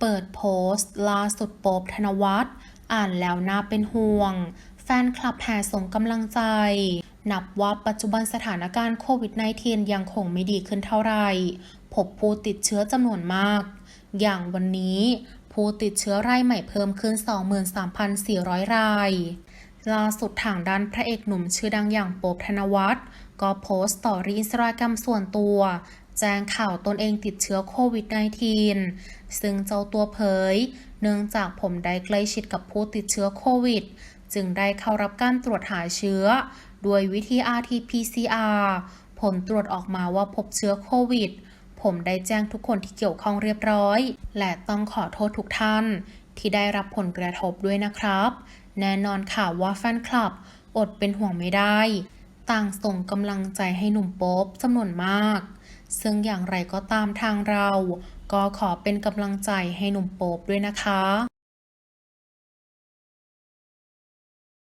เปิดโพสต์ล่าสุดโป๊บธนวัฒน์อ่านแล้วน่าเป็นห่วง แฟนคลับแห่ส่งกำลังใจ นับว่าปัจจุบันสถานการณ์โควิด -19 ยังคงไม่ดีขึ้นเท่าไหร่พบผู้ติดเชื้อจำนวนมาก อย่างวันนี้ผู้ติดเชื้อรายใหม่เพิ่มขึ้น 23,400 รายล่าสุดทางด้านพระเอกหนุ่มชื่อดังอย่างโป๊บธนวัฒน์ก็โพสต์สตอรี่อินสตาแกรมส่วนตัว แจ้งข่าวตนเองติดเชื้อโควิด -19 ซึ่งเจ้าตัวเผย เนื่องจากผมได้ใกล้ชิดกับผู้ติดเชื้อโควิด จึงได้เข้ารับการตรวจหาเชื้อ ด้วยวิธี RT-PCR ผลตรวจออกมาว่าพบเชื้อโควิด ผมได้แจ้งทุกคนที่เกี่ยวข้องเรียบร้อย และต้องขอโทษทุกท่าน ที่ได้รับผลกระทบด้วยนะครับ แน่นอนค่ะว่าแฟนคลับ อดเป็นห่วงไม่ได้ ต่างส่งกำลังใจให้หนุ่มโป๊บจำนวนมาก ซึ่งอย่างไรก็ตามทางเรา ก็ขอเป็นกำลังใจให้หนุ่มโป๊บด้วยนะคะ